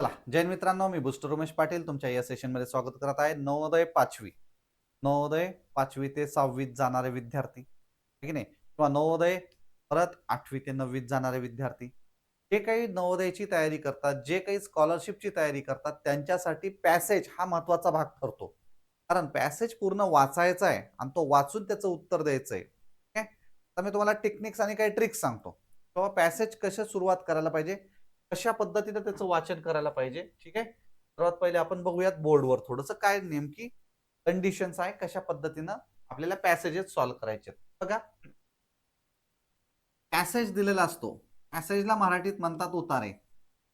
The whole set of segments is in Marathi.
चला जैन मित्रांनो मी बुस्टर उमेश पाटील. तुमच्या या सेशनमध्ये स्वागत करत आहे. नवोदय पाचवी. नवोदय पाचवी ते सहावीत जाणारे विद्यार्थी. ठीक नाही? किंवा नवोदय परत आठवी ते नववीत जाणारे विद्यार्थी. जे काही नवोदयची तयारी करतात जे काही स्कॉलरशिपची तयारी करतात त्यांच्यासाठी पॅसेज हा महत्त्वाचा भाग ठरतो. कारण पॅसेज पूर्ण वाचायचा आहे आणि तो वाचून त्याचं उत्तर द्यायचं आहे ठीक आहे? तर मी तुम्हाला टेक्निक्स आणि काही ट्रिक्स सांगतो. तेव्हा पॅसेज कशा सुरुवात करायला पाहिजे? कशा पद्धतीने त्याचं वाचन करायला पाहिजे ठीक आहे? सर्वात पहिले आपण बघूयात बोर्डवर थोडंसं काय नेमकी कंडिशन्स आहे कशा पद्धतीनं आपल्याला पॅसेजेस सॉल्व्ह करायचे बघा. पॅसेज दिलेला असतो. पॅसेजला मराठीत म्हणतात उतारे.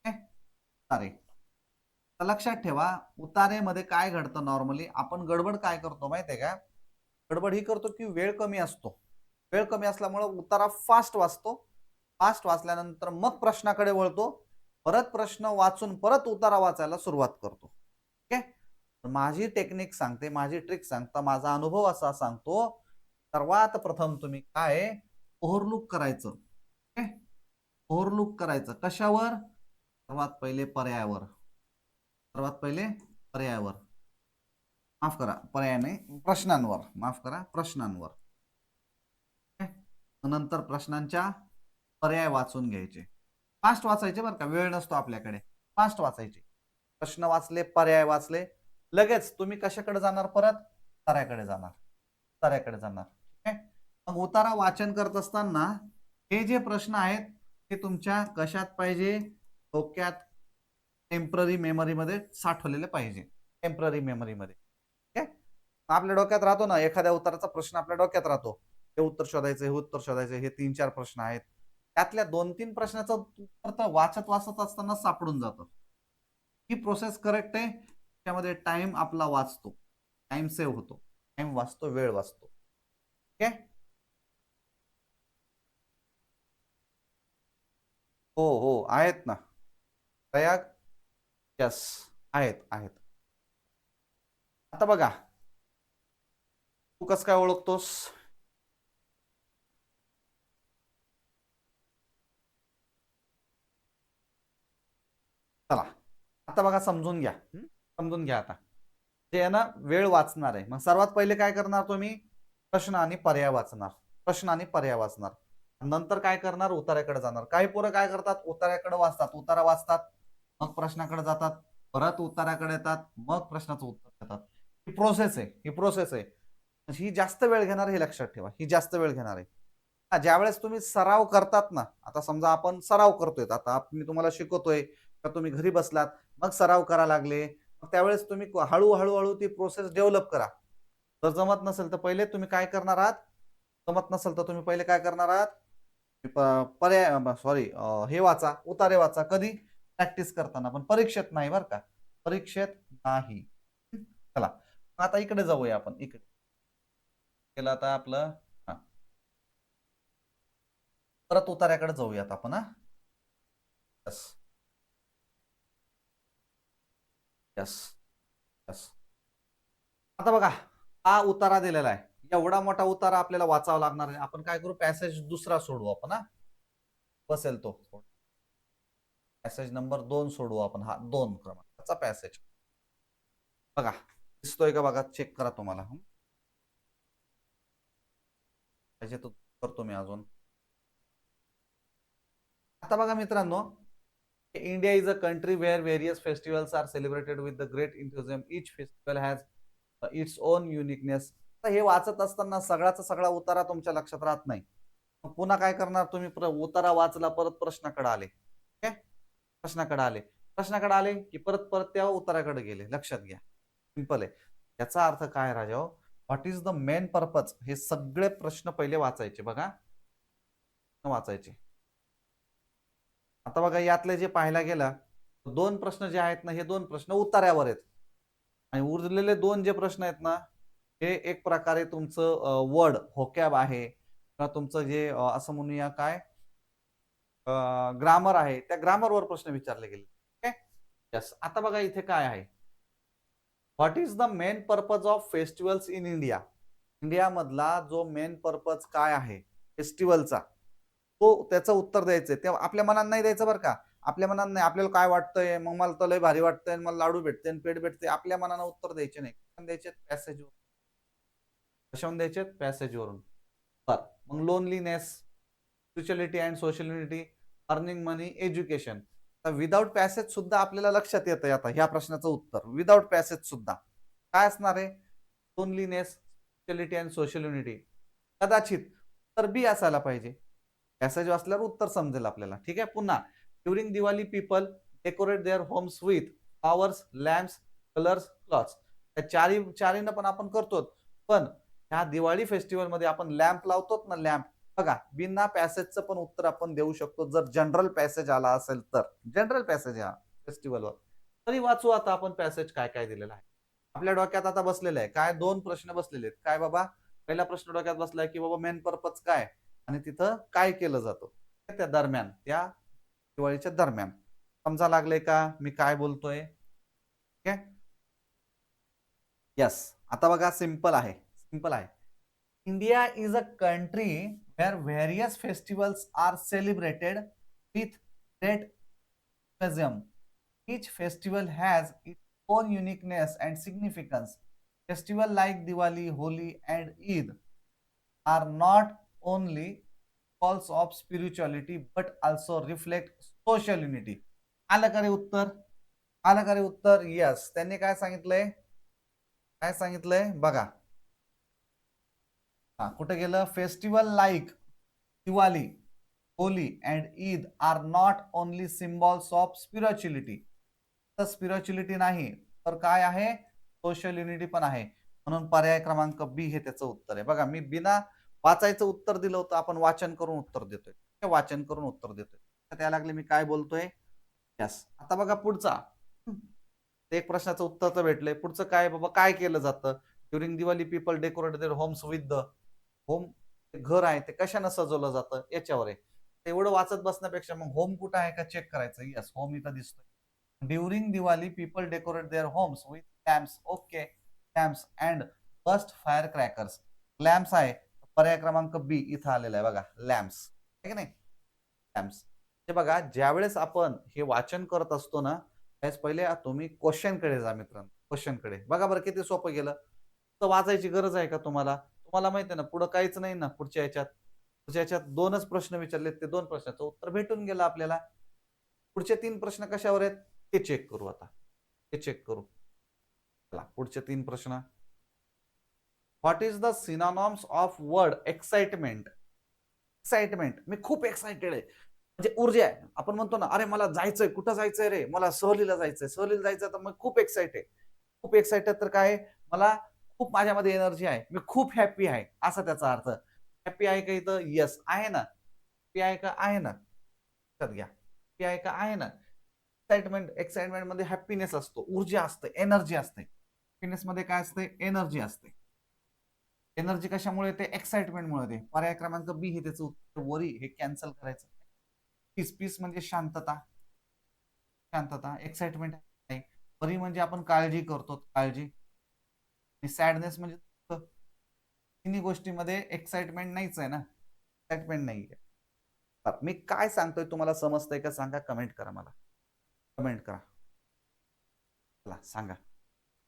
उतारे. तर लक्षात ठेवा उतारेमध्ये काय घडतं नॉर्मली आपण गडबड काय करतो माहितीये का? गडबड ही करतो की वेळ कमी असतो. वेळ कमी असल्यामुळे उतारा फास्ट वाचतो. फास्ट वाचल्यानंतर मग प्रश्नाकडे वळतो. परत प्रश्न वाचून परत उतारा वाचायला सुरुवात करतो. ठीक आहे माझी टेक्निक सांगते माझी ट्रिक सांगता माझा अनुभव असा सांगतो सर्वात प्रथम तुम्ही काय ओव्हरलुक करायचं. ठीक ओव्हरलुक करायचं. कशावर? सर्वात पहिले पर्यायावर. सर्वात पहिले पर्यायावर. माफ करा पर्याय नाही प्रश्नांवर. माफ करा प्रश्नांवर. नंतर प्रश्नांच्या पर्याय वाचून घ्यायचे. फास्ट वाचायचे बरं का वेळ नसतो आपल्याकडे. फास्ट वाचायचे. प्रश्न वाचले पर्याय वाचले. लगेच तुम्ही कशाकडे जाणार परत? तऱ्याकडे जाणार. तऱ्याकडे जाणार. ठीक आहे मग उतारा वाचन करत असताना हे जे प्रश्न आहेत ते तुमच्या कशात पाहिजे? डोक्यात टेंपररी मेमरीमध्ये साठवलेले पाहिजे. टेंपररी मेमरीमध्ये ठीक आहे आपल्या डोक्यात राहतो ना एखाद्या उत्तराचा प्रश्न आपल्या डोक्यात राहतो. हे उत्तर शोधायचं हे उत्तर शोधायचं हे तीन चार प्रश्न आहेत. त्यातल्या दोन तीन प्रश्नाचं उत्तर तर वाचत वाचत असताना सापडून जातं. ही प्रोसेस करेक्ट आहे. त्यामध्ये टाइम आपला वाचतो. टाइम सेव्ह होतो. टाइम वाचतो वेळ वाचतो. ठीक आहे हो हो. आहेत ना. प्रयाग? यस आहेत आहेत. आता बघा. तू कसं काय ओळखतोस? चला. आता बघा समजून घ्या? समजून घ्या आता. जे आहे ना वेळ वाचणार आहे. मग सर्वात पहिले काय करणार तुम्ही? प्रश्न आणि पर्याय वाचणार. प्रश्न आणि पर्याय वाचणार. नंतर काय करणार? उतार्याकडे जाणार. काही पोरं काय करतात? उतार्याकडे वाचतात. उतारा वाचतात. मग प्रश्नाकडे जातात. परत उताराकडे येतात. मग प्रश्नाचं उत्तर देतात. ही प्रोसेस आहे. ही प्रोसेस आहे. ही जास्त वेळ घेणार हे लक्षात ठेवा. ही जास्त वेळ घेणार आहे. हा ज्यावेळेस तुम्ही सराव करतात ना आता समजा आपण सराव करतोय. आता मी तुम्हाला शिकवतोय. तुम्ही घरी बसलात? मग सराव करा लागले. मग त्यावेळेस तुम्ही हळूहळू हळू ती प्रोसेस डेव्हलप करा. जर जमत नसेल तर पहिले तुम्ही काय करणार आहात? जमत नसेल तर तुम्ही पहिले काय करणार आहात? पर्याय सॉरी हे वाचा उतारे वाचा. कधी? प्रॅक्टिस करताना. पण परीक्षेत नाही बरं का. परीक्षेत नाही. चला. आता इकडे जाऊया आपण. इकडे. केलं आता आपलं. हा. परत उतार्याकडे जाऊयात आपण हा. यस यस आता बघा हा उतारा दिलेला आहे. एवढा मोठा उतारा आपल्याला वाचावा लागणार नाही. आपण काय करू? पॅसेज दुसरा सोडवू आपण हा? बसेल तो. पॅसेज नंबर दोन सोडवू आपण हा. दोन क्रमांकाचा पॅसेज बघा दिसतोय का बघा? चेक करा तुम्हाला. पाहिजे तो करतो मी अजून. आता बघा मित्रांनो India is a country where various festivals are celebrated with the great enthusiasm each festival has its own uniqueness हे वाचत असताना सगळ्याचा सगळा उतारा तुमच्या लक्षात राहत नाही. पुन्हा काय करणार तुम्ही? उतारा वाचला परत प्रश्नाकडे आले. ठीक आहे प्रश्नाकडे आले. प्रश्नाकडे आले की परत परत त्या उताराकडे गेले. लक्षात घ्या. सिंपल आहे. याचा अर्थ काय राजा what is the main purpose हे सगळे प्रश्न पहिले वाचायचे बघा. वाचायचे. आता बघा यातले जे पाहायला गेला दोन प्रश्न जे आहेत ना हे दोन प्रश्न उतार्यावर आहेत. आणि उरलेले दोन जे प्रश्न आहेत ना हे एक प्रकारे तुमचं वर्ड होकॅब आहे. किंवा तुमचं जे असं म्हणूया काय ग्रामर आहे त्या ग्रामरवर प्रश्न विचारले गेले. ठीक आहे यस आता बघा इथे काय आहे? What is the main purpose of festivals in India इंडियामधला जो मेन पर्पज काय आहे? फेस्टिवलचा तो त्याचं उत्तर द्यायचंय. ते आपल्या मनात नाही द्यायचं बरं का. आपल्या मनात नाही. आपल्याला काय वाटतंय? मग मला तर लय भारी वाटतंय मला लाडू भेटते आणि पेट भेटते आपल्या मनानं उत्तर द्यायचे नाही. द्यायचे पॅसेजवर कशावरून द्यायचे पॅसेजवरून बर. मग loneliness spirituality and social unity earning money education without passage सुद्धा आपल्याला लक्षात येतं आता ह्या प्रश्नाचं उत्तर. विदाउट पॅसेज सुद्धा. काय असणार आहे? Loneliness spirituality and social unity कदाचित तर बी असायला पाहिजे. पॅसेज वाचल्यावर उत्तर समजेल आपल्याला. ठीक आहे? पुन्हा during Diwali people decorate their homes with flowers lamps colours clothes त्या चारी चारीनं पण आपण करतो पण ह्या दिवाळी फेस्टिवलमध्ये आपण लॅम्प लावतो ना लॅम्प बघा बिना पॅसेजचं पण उत्तर आपण देऊ शकतो. जर जनरल पॅसेज आला असेल तर. जनरल पॅसेज हा फेस्टिवलवर तरी वाचू आता आपण पॅसेज काय काय दिलेला आहे? आपल्या डोक्यात आता बसलेलं आहे. काय दोन प्रश्न बसलेले आहेत. काय बाबा? पहिला प्रश्न डोक्यात बसलाय की बाबा मेन पर्पज काय? आणि तिथं काय केलं जातं? त्या दरम्यान त्या दिवाळीच्या दरम्यान. समजा लागले का? मी काय बोलतोय? ठीक यस आता बघा सिंपल आहे. सिंपल आहे. India is a country where various festivals are celebrated with great each festival has its own uniqueness and significance. Festival like Diwali, Holi, and Eid are not only symbols of spirituality but also reflect social unity. आलं का रे उत्तर? आलं का रे उत्तर? यस त्यांनी काय सांगितलंय? काय सांगितलंय? बघा. हा कुठे गेलं? Festival like Diwali Holi and Eid are not only symbols of spirituality तर स्पिरिच्युअलिटी नाही तर काय आहे? सोशल युनिटी पण आहे. म्हणून पर्याय क्रमांक बी हे त्याचं उत्तर आहे. बघा मी बिना वाचायचं उत्तर दिलं होतं आपण वाचन करून उत्तर देतोय. वाचन करून उत्तर देतोय. तर त्या लागले मी काय बोलतोय? यस आता बघा पुढचा. ते एक प्रश्नाचं उत्तर तर भेटलंय. पुढचं काय बाबा काय केलं जातं? During Diwali people decorate their homes with the home घर आहे ते कशानं सजवलं जातं? याच्यावर आहे. तेवढं वाचत बसण्यापेक्षा मग होम कुठं आहे का चेक करायचं? यस होम इथं दिसतोय. During Diwali people decorate their homes with lamps okay lamps and burst firecrackers lamps आहे. पर्याय क्रमांक बी इथं आलेला आहे बघा लॅम्प्स आहे की नाही? लॅम्प्स हे बघा ज्यावेळेस आपण हे वाचन करत असतो ना त्याच पहिले तुम्ही क्वेश्चनकडे जा मित्रांनो क्वेश्चनकडे. बघा बरं किती सोपं गेलं. तर वाचायची गरज आहे का तुम्हाला? तुम्हाला माहिती आहे ना पुढं काहीच नाही ना पुढच्या याच्यात. पुढच्या याच्यात दोनच प्रश्न विचारले ते दोन प्रश्नाचं उत्तर भेटून गेलं आपल्याला. पुढचे तीन प्रश्न कशावर आहेत? ते चेक करू आता. ते चेक करू. चला पुढचे तीन प्रश्न. What is the synonyms of word excitement excitement मी खूप एक्साइटेड आहे. म्हणजे ऊर्जा आहे. आपण म्हणतो ना अरे मला जायचंय. कुठं जायचंय रे? मला सहलीला जायचंय. सहलीला जायचं तर मग खूप एक्साइटेड खूप एक्साइटेड तर काय मला खूप माझ्यामध्ये एनर्जी आहे. मी खूप हॅप्पी आहे. असा त्याचा अर्थ. हॅप्पी आहे का इथं? यस आहे ना? हॅप्पी आहे का? आहे ना? लक्षात घ्या. हॅप्पी आहे का? आहे ना? एक्साइटमेंट एक्साइटमेंटमध्ये हॅपीनेस असतो. ऊर्जा असते. एनर्जी असते. हॅपीनेस मध्ये काय असते? एनर्जी असते. एनर्जी कशामुळे ते एक्साइटमेंटमुळे ते पर्याय क्रमांक बी हे त्याचं उत्तर वरी हे कॅन्सल करायचं. पीस पीस म्हणजे शांतता. शांतता. एक्साइटमेंट नाही वरी म्हणजे आपण काळजी करतो. काळजी. आणि सॅडनेस म्हणजे तिन्ही गोष्टीमध्ये एक्साइटमेंट नाहीच आहे ना? एक्साइटमेंट नाही आहे मी काय सांगतोय तुम्हाला समजतंय का सांगा? कमेंट करा मला. कमेंट करा. चला सांगा.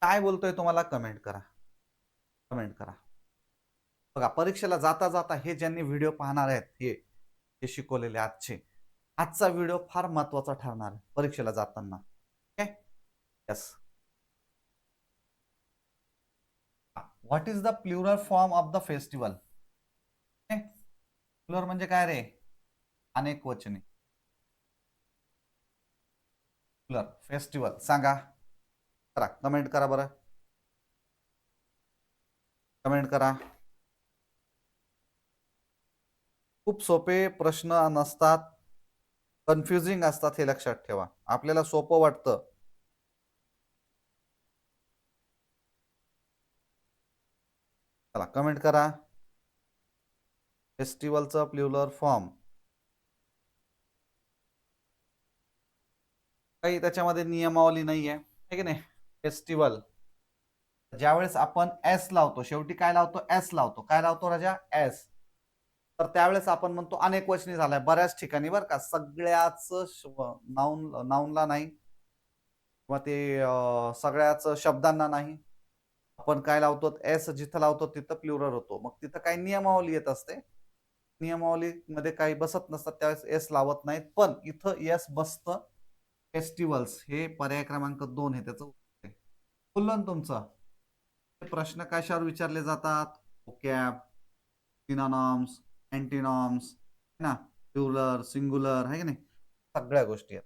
काय बोलतोय तुम्हाला? कमेंट करा. कमेंट करा. बघा परीक्षेला जाता जाता हे ज्यांनी व्हिडिओ पाहणार आहेत हे हे शिकवलेले आजचे आजचा व्हिडिओ फार महत्त्वाचा ठरणार आहे परीक्षेला जाताना. Okay yes what is the plural form of the festival plural म्हणजे काय रे? अनेक वचने. प्लुरल फेस्टिवल सांगा. करा. कमेंट करा बरं. कमेंट करा. खूप सोपे प्रश्न नसतात. कन्फ्युजिंग असतात हे लक्षात ठेवा. आपल्याला सोपं वाटतं. चला कमेंट करा. फेस्टिवलचं प्ल्युलर फॉर्म काही त्याच्यामध्ये नियमावली नाही आहे की नाही? फेस्टिवल ज्यावेळेस आपण एस लावतो शेवटी काय लावतो? एस लावतो. काय लावतो राजा? एस तर त्यावेळेस आपण म्हणतो अनेक वचनी झालाय बऱ्याच ठिकाणी बरं का. सगळ्याच नाऊन नाऊनला नाही किंवा ते सगळ्याच शब्दांना नाही. आपण काय लावतो एस जिथं लावतो तिथं प्लुरल होतो. मग तिथं काही नियमावली येत असते. नियमावलीमध्ये काही बसत नसतात त्यावेळेस एस लावत नाहीत. पण इथं एस बसतं. फेस्टिवल्स हे पर्याय क्रमांक दोन हे त्याचं उत्तर बोललो ना तुमचं. प्रश्न कशावर विचारले जातात? ओके सिनानॉम्स अँटीनॉम्स ना? प्युलर सिंगुलर आहे की नाही? सगळ्या गोष्टी आहेत.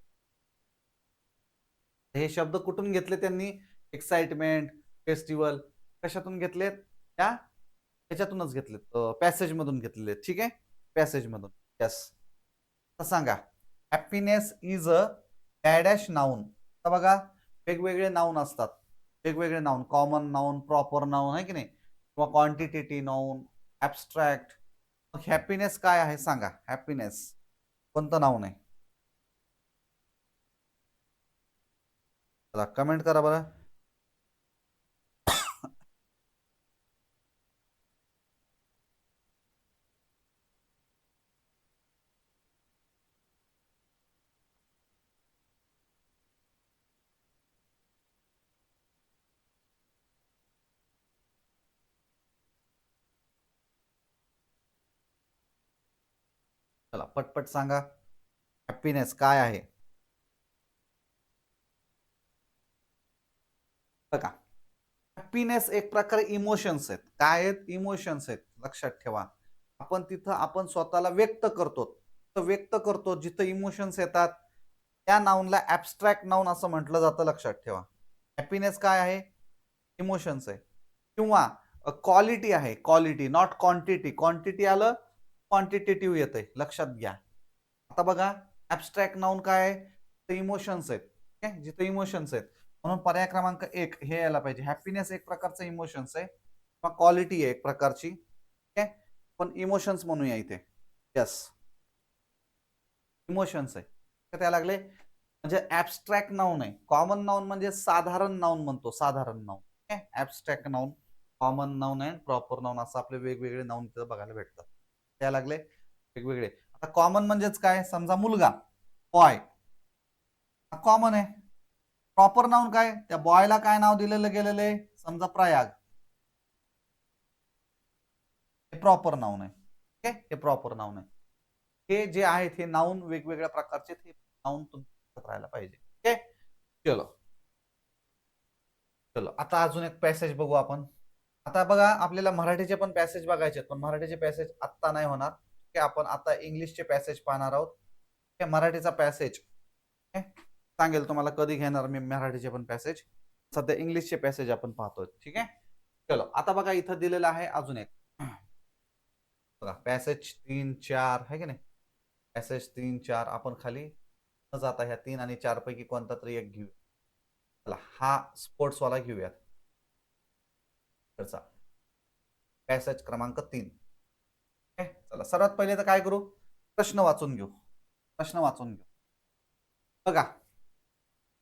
हे शब्द कुठून घेतले त्यांनी? एक्साइटमेंट फेस्टिवल कशातून घेतलेत? त्या त्याच्यातूनच घेतलेत. पॅसेज मधून घेतलेले ठीक आहे? पॅसेज मधून. यस तर सांगा. हॅपीनेस इज अ डॅडॅश नाऊन तर बघा वेगवेगळे नाऊन असतात. वेगवेगळे noun common noun proper noun आहे की नाही? किंवा क्वांटिटेटी नाऊन ऍबस्ट्रॅक्ट हॅपीनेस काय आहे सांगा. हॅपीनेस कोणतं नाव नाही. कमेंट करा बरं चला पटपट सांगा. हॅपीनेस काय आहे? बघा. हॅपीनेस एक प्रकारे इमोशन्स आहेत. काय आहेत? इमोशन्स आहेत. लक्षात ठेवा. आपण तिथं आपण स्वतःला व्यक्त करतो. व्यक्त करतो जिथं इमोशन्स येतात त्या नाऊनला ऍबस्ट्रॅक्ट नाऊन असं म्हटलं जातं लक्षात ठेवा. हॅपीनेस काय आहे? इमोशन्स आहे. किंवा क्वालिटी आहे. क्वालिटी नॉट क्वांटिटी क्वांटिटी आलं क्वांटिटेटिव्ह येते लक्षात घ्या. आता बघा ऍबस्ट्रॅक्ट नाऊन काय आहे? इमोशन्स आहेत. ठीक आहे जिथे इमोशन्स आहेत. म्हणून पर्याय क्रमांक एक हे यायला पाहिजे. हॅपीनेस एक प्रकारचं इमोशन्स आहे. किंवा क्वालिटी आहे एक प्रकारची. ठीक आहे पण इमोशन्स म्हणूया इथे. यस इमोशन्स आहे. त्या लागले म्हणजे ऍबस्ट्रॅक्ट नाऊन आहे. कॉमन नाऊन म्हणजे साधारण नाऊन म्हणतो. साधारण नाऊन ठीक ऍबस्ट्रॅक्ट नाऊन कॉमन नाऊन आहे प्रॉपर नाऊन असं आपले वेगवेगळे नाऊन तिथं बघायला भेटतात. यायला लागले. वेगवेगळे. आता कॉमन म्हणजेच काय? समजा मुलगा. बॉय कॉमन आहे. प्रॉपर नाऊन काय? त्या बॉयला काय नाव दिलेलं गेलेलं आहे? समजा प्रयाग. हे प्रॉपर नाऊन आहे. ठीक आहे हे प्रॉपर नाऊन आहे. हे जे आहेत हे नाऊन वेगवेगळ्या प्रकारचे हे नाऊन तुम्ही राहायला पाहिजे. ठीक चलो. चलो. आता अजून एक पॅसेज बघू आपण. आता बघा आपल्याला मराठीचे पण पॅसेज बघायचे पण मराठीचे पॅसेज आत्ता नाही होणार. की आपण आता इंग्लिशचे पॅसेज पाहणार आहोत. मराठीचा पॅसेज सांगेल तुम्हाला कधी घेणार मी मराठीचे पण पॅसेज सध्या इंग्लिशचे पॅसेज आपण पाहतोय ठीक आहे? चलो आता बघा इथं दिलेलं आहे अजून एक. बघा पॅसेज तीन चार है की नाही? पॅसेज तीन चार आपण खाली न जाता ह्या तीन आणि चार पैकी कोणता तरी एक घेऊ. चला हा स्पोर्ट्स वाला घेऊयात. त्याचा पॅसेज क्रमांक तीन. चला सर्वात पहिले तर काय करू? प्रश्न वाचून घेऊ. प्रश्न वाचून घेऊ. बघा.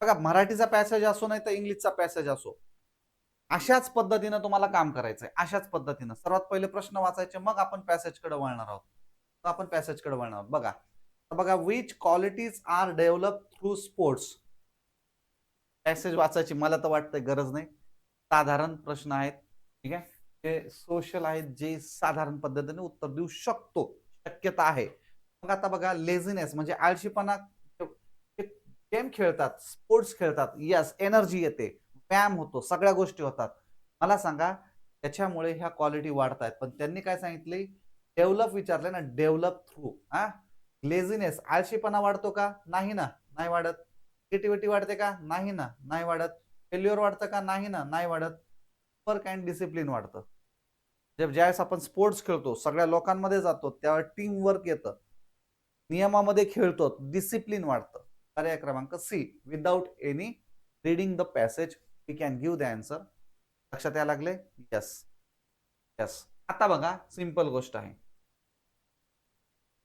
बघा मराठीचा पॅसेज असो नाही तर इंग्लिशचा पॅसेज असो. अशाच पद्धतीनं तुम्हाला काम करायचंय. अशाच पद्धतीनं. सर्वात पहिले प्रश्न वाचायचे मग आपण पॅसेजकडे वळणार आहोत. मग आपण पॅसेजकडे वळणार आहोत. बघा. बघा which qualities are develop through sports passage वाचायची मला तर वाटतंय गरज नाही. साधारण प्रश्न आहेत. ठीक आहे? ते सोशल आहेत जे साधारण पद्धतीने उत्तर देऊ शकतो. शक्यता आहे. मग आता बघा लेझिनेस म्हणजे आळशीपणा. गेम खेळतात स्पोर्ट्स खेळतात. यस एनर्जी येते. व्यायाम होतो. सगळ्या गोष्टी होतात. मला सांगा त्याच्यामुळे ह्या क्वालिटी वाढत आहेत पण त्यांनी काय सांगितले? डेव्हलप विचारले ना डेव्हलप थ्रू हा? लेझीनेस आळशीपणा वाढतो का? नाही ना. नाही वाढत. क्रिएटिव्हिटी वाढते का? नाही ना. नाही वाढत. फेल्युअर वाढतं का? नाही ना. नाही वाढत. वर्क अँड डिसिप्लिन वाढतं. जे ज्यावेळेस आपण स्पोर्ट्स खेळतो सगळ्या लोकांमध्ये जातो त्यावेळेस टीम वर्क येतं. नियमामध्ये खेळतो डिसिप्लिन वाढतं. पर्याय क्रमांक C without any reading the passage we can give the answer लक्षात यायला लागले? यस यस आता बघा सिंपल गोष्ट आहे.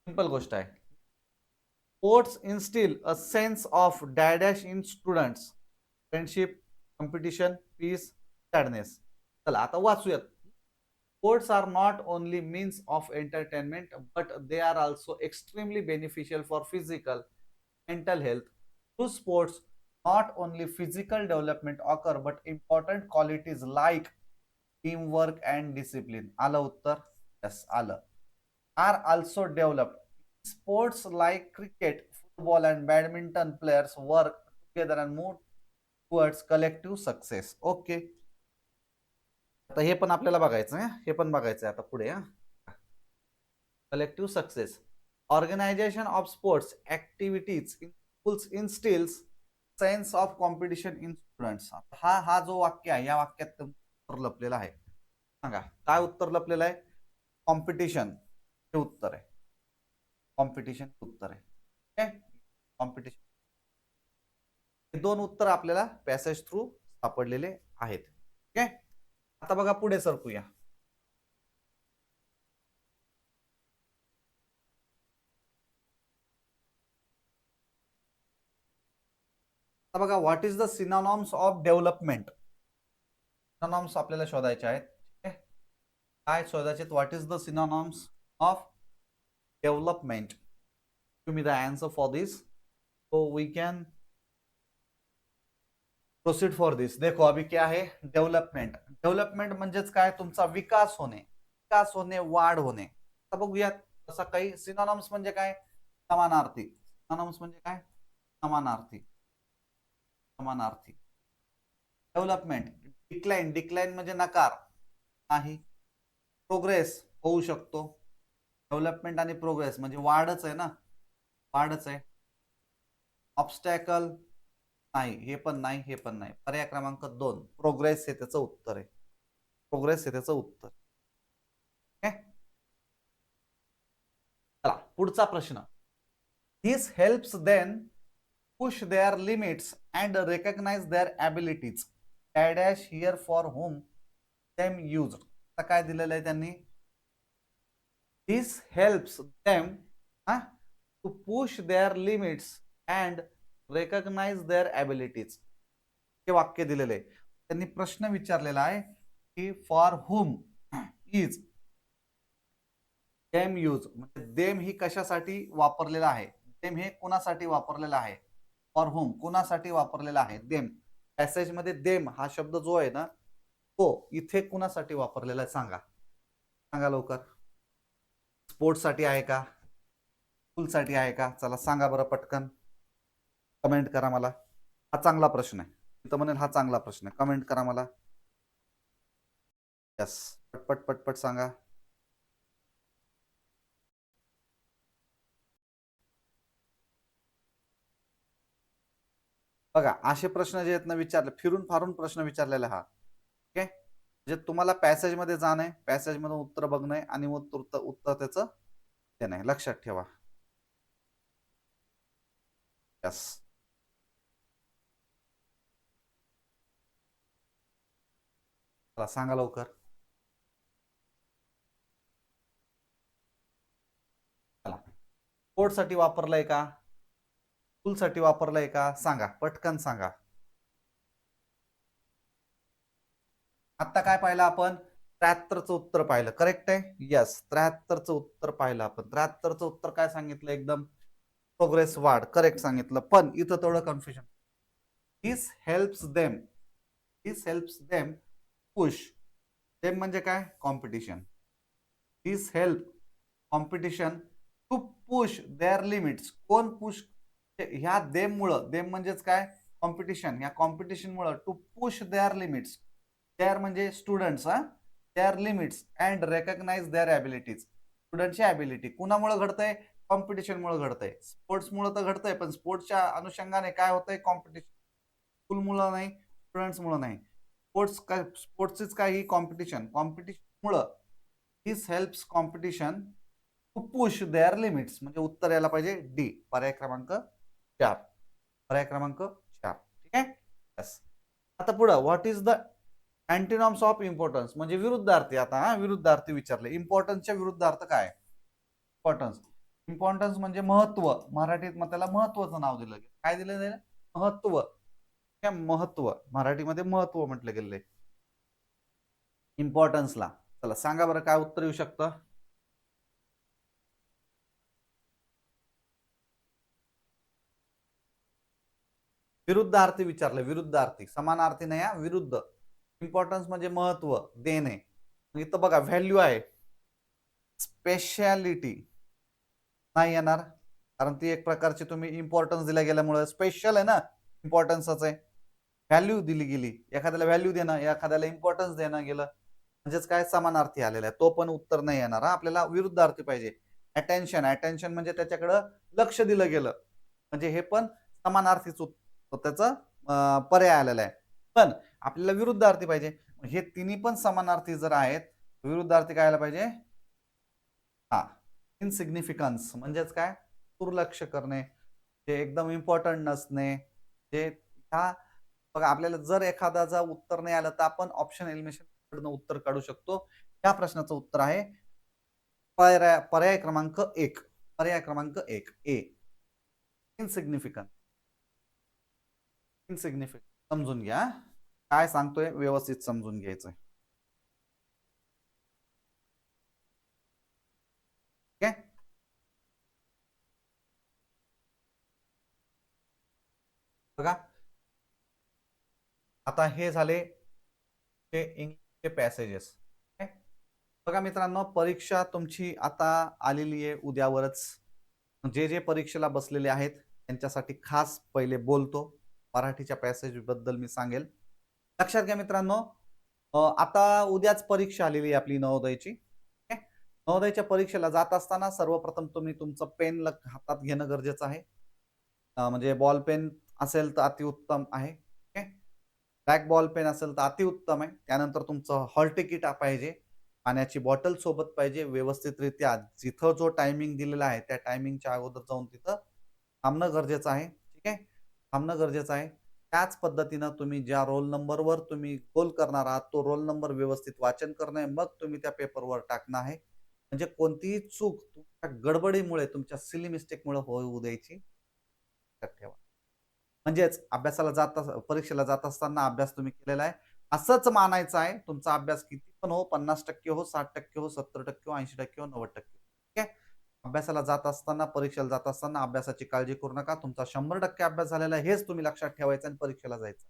सिंपल गोष्ट आहे. Sports instil a sense of dash in students friendship competition peace sadness चला आता वाचूयात. Sports are not only means of entertainment but they are also extremely beneficial for physical mental health too sports not only physical development occur but important qualities like team work and discipline आलं उत्तर? यस आलं. Are also develop sports like cricket football and badminton players work together and mood towards collective success okay आता हे पण आपल्याला बघायचं आहे. हे पण बघायचं आहे आता पुढे collective success organisation of sports activities in instils sense of competition in students हा हा जो वाक्य आहे या वाक्यात उत्तर लपलेला आहे. सांगा काय उत्तर लपलेलं आहे? कॉम्पिटिशन हे उत्तर आहे. कॉम्पिटिशन उत्तर आहे. कॉम्पिटिशन हे दोन उत्तर आपल्याला पॅसेज थ्रू सापडलेले आहेत. ठीक आता बघा पुढे सरकूया. आता बघा what is the synonyms of development synonyms आपल्याला शोधायचे आहेत. काय शोधायचे what is the synonyms of development give me the answer for this. So we proceed for this देखो अभी क्या है डेव्हलपमेंट डेव्हलपमेंट म्हणजेच काय? तुमचा विकास होणे. विकास होणे वाढ होणे. आता बघूयात तसा काही सिनॉनॉम्स म्हणजे काय? समानार्थी. सिनॉनॉम्स म्हणजे काय? समानार्थी. समानार्थी. डेव्हलपमेंट डिक्लाइन डिक्लाइन म्हणजे नकार. नाही. प्रोग्रेस होऊ शकतो. डेव्हलपमेंट आणि प्रोग्रेस म्हणजे वाढच आहे ना? वाढच आहे. ऑब्स्टॅकल नाही हे पण नाही हे पण नाही. पर्याय क्रमांक दोन प्रोग्रेस हे त्याचं उत्तर आहे. प्रोग्रेस हे त्याचं उत्तर. चला पुढचा प्रश्न. This helps then push their limits and recognise their abilities dash here for whom them use आता काय दिलेलं आहे त्यांनी? This helps them to push their limits and recognise their abilities हे वाक्य दिलेलं आहे. त्यांनी प्रश्न विचारलेला आहे की for whom is them use म्हणजे देम ही कशासाठी वापरलेला आहे? देम हे कुणासाठी वापरलेलं आहे? फॉर हुम कुणासाठी वापरलेला आहे? देम पॅसेजमध्ये देम हा शब्द जो आहे ना तो इथे कुणासाठी वापरलेला आहे सांगा. सांगा लवकर. स्पोर्ट्ससाठी आहे का? स्कूलसाठी आहे का? चला सांगा बरं पटकन. कमेंट करा मला. हा चांगला प्रश्न आहे. तिथं म्हणेल हा चांगला प्रश्न आहे. कमेंट करा मला. यस पटपट पटपट सांगा. बघा असे प्रश्न जे आहेत ना विचारले फिरून फारून प्रश्न विचारलेला हा. ठीक आहे म्हणजे तुम्हाला पॅसेजमध्ये जाणं आहे पॅसेजमध्ये उत्तर बघणं आहे आणि मग उत्तर उत्तर त्याचं ते नाही लक्षात ठेवा. यस चला सांगा लवकर. चला. वापरलंय का? फुलसाठी वापरलंय का? सांगा. पटकन सांगा. आता काय पाहिलं आपण? त्र्याहत्तरचं उत्तर पाहिलं. करेक्ट आहे? यस त्र्याहत्तरचं उत्तर पाहिलं आपण. त्र्याहत्तरचं उत्तर काय सांगितलं एकदम? प्रोग्रेस वाढ. करेक्ट सांगितलं. पण इथं थोडं confusion this helps them this helps them push. Them म्हणजे काय? Competition. This help competition to push their limits कोण पुश ह्या देम मुळे. देम म्हणजेच काय? कॉम्पिटिशन ह्या कॉम्पिटिशनमुळं to push their limits their म्हणजे स्टुडंट्स हा? Their limits and recognise their abilities स्टुडंटची ability कुणामुळे घडतंय? कॉम्पिटिशनमुळे घडतंय. स्पोर्ट्समुळे तर घडतंय पण स्पोर्ट्सच्या अनुषंगाने काय होतंय? कॉम्पिटिशन स्कूल मुलं नाही स्टुडंट्स मुळे नाही. स्पोर्ट्स काय स्पोर्ट्सच काय ही कॉम्पिटिशन कॉम्पिटिशन मुळे this helps competition to push their limits म्हणजे उत्तर यायला पाहिजे डी पर्याय क्रमांक चार. पर्याय क्रमांक चार. ठीक आहे? यस आता पुढं what is the antonyms of importance म्हणजे विरुद्धार्थी आता हा विरुद्धार्थी विचारले. इम्पॉर्टन्सच्या विरुद्धार्थ काय? इम्पॉर्टन्स इम्पॉर्टन्स म्हणजे महत्त्व. मराठीत मग त्याला महत्वाचं नाव दिलं गेलं. काय दिलं गेलं? महत्त्व. महत्त्व मराठीमध्ये महत्त्व म्हटलं गेले इम्पॉर्टन्सला चला सांगा बरं काय उत्तर येऊ शकतं? विरुद्धार्थी विचारलं विरुद्धार्थी. समानार्थी नाही हा विरुद्ध. इम्पॉर्टन्स म्हणजे महत्त्व देणे. इथं बघा व्हॅल्यू आहे. स्पेशालिटी नाही येणार. कारण ती एक प्रकारची तुम्ही इम्पॉर्टन्स दिल्या गेल्यामुळे स्पेशल आहे ना? इम्पॉर्टन्सच आहे. व्हॅल्यू दिली गेली. एखाद्याला व्हॅल्यू देणं एखाद्याला इम्पॉर्टन्स देणं गेलं म्हणजेच काय? समानार्थी आलेला आहे. तो पण उत्तर नाही येणार आपल्याला विरुद्धार्थी पाहिजे. अटेन्शन अटेन्शन म्हणजे त्याच्याकडं लक्ष दिलं गेलं. म्हणजे हे पण समानार्थीच त्याचा पर्याय आलेला आहे. पण आपल्याला विरुद्धार्थी पाहिजे. हे तिन्ही पण समानार्थी जर आहेत विरुद्धार्थी काय आला पाहिजे? हा. इनसिग्निफिकन्स म्हणजेच काय? दुर्लक्ष करणे. जे एकदम इम्पॉर्टंट नसणे. जे ह्या बघा आपल्याला जर एखाद्याचा उत्तर नाही आलं तर आपण ऑप्शन एलिमिनेशन उत्तर काढू शकतो. या प्रश्नाचं उत्तर आहे पर्याय पर्याय क्रमांक एक. पर्याय क्रमांक एक. ए इनसिग्निफिकंट इनसिग्निफिकंट समजून घ्या. काय सांगतोय? व्यवस्थित समजून घ्यायचंय. ठीक आहे बघा. आता हे झाले हे इंग्लिशचे पॅसेजेस बघा मित्रांनो परीक्षा तुमची आता आलेली आहे उद्यावरच. जे जे परीक्षेला बसलेले आहेत त्यांच्यासाठी खास पहिले बोलतो. मराठीच्या पॅसेजबद्दल मी सांगेल. लक्षात घ्या मित्रांनो आता उद्याच परीक्षा आलेली आहे आपली नवोदयची. नवोदयच्या परीक्षेला जात असताना सर्वप्रथम तुम्ही तुमचं पेन हातात घेणं गरजेचं आहे. म्हणजे बॉल पेन असेल तर अतिउत्तम आहे. ब्लॅक बॉल पेन असेल तर अतिउत्तम आहे. त्यानंतर तुमचं हॉल तिकीट पाहिजे. पाण्याची बॉटल सोबत पाहिजे. व्यवस्थितरित्या जिथं जो टायमिंग दिलेला आहे त्या टायमिंगच्या अगोदर जाऊन तिथं थांबणं गरजेचं आहे. ठीक आहे? थांबणं गरजेचं आहे. त्याच पद्धतीनं तुम्ही ज्या रोल नंबरवर तुम्ही गोल करणार आहात तो रोल नंबर व्यवस्थित वाचन करणं मग तुम्ही त्या पेपरवर टाकणं आहे. म्हणजे कोणतीही चूक तुमच्या गडबडीमुळे तुमच्या सिली मिस्टेकमुळे होऊ द्यायची लक्षात ठेवा. म्हणजेच अभ्यासाला जात परीक्षेला जात असताना अभ्यास तुम्ही केलेला आहे. असंच मानायचं आहे तुमचा अभ्यास किती पण हो पन्नास टक्के हो साठ टक्के हो सत्तर टक्के हो ऐंशी टक्के हो नव्वद टक्के हो, ठीक आहे? अभ्यासाला जात असताना परीक्षेला जात असताना अभ्यासाची काळजी करू नका. तुमचा शंभर टक्के अभ्यास झालेला आहे हेच तुम्ही लक्षात ठेवायचं आणि परीक्षेला जायचं.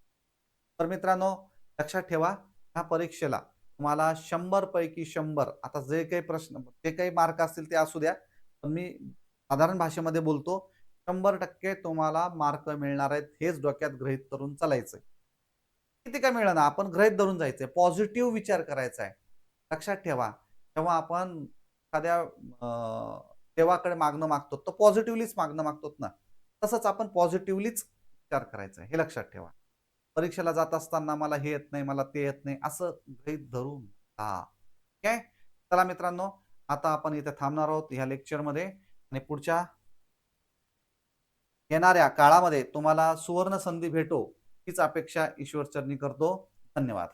तर मित्रांनो लक्षात ठेवा ह्या परीक्षेला तुम्हाला शंभर पैकी शंभर आता जे काही प्रश्न जे काही मार्क असतील ते असू द्या पण मी साधारण भाषेमध्ये बोलतो शंभर टक्के तुम्हाला मार्क मिळणार आहेत हेच डोक्यात गृहित करून चालायचंय. किती काय मिळणार आपण गृहित धरून जायचंय. पॉझिटिव्ह विचार करायचा आहे लक्षात ठेवा. जेव्हा आपण एखाद्या देवाकडे मागणं मागतो तर पॉझिटिव्हलीच मागणं मागतो ना. तसंच आपण पॉझिटिव्हलीच विचार करायचा हे लक्षात ठेवा. परीक्षेला जात असताना मला हे येत नाही मला ते येत नाही असं गृहित धरून हा ठीक आहे चला मित्रांनो आता आपण इथे थांबणार आहोत ह्या लेक्चरमध्ये आणि पुढच्या येणाऱ्या काळामध्ये तुम्हाला सुवर्ण संधी भेटो हीच अपेक्षा ईश्वर चरणी करतो. धन्यवाद.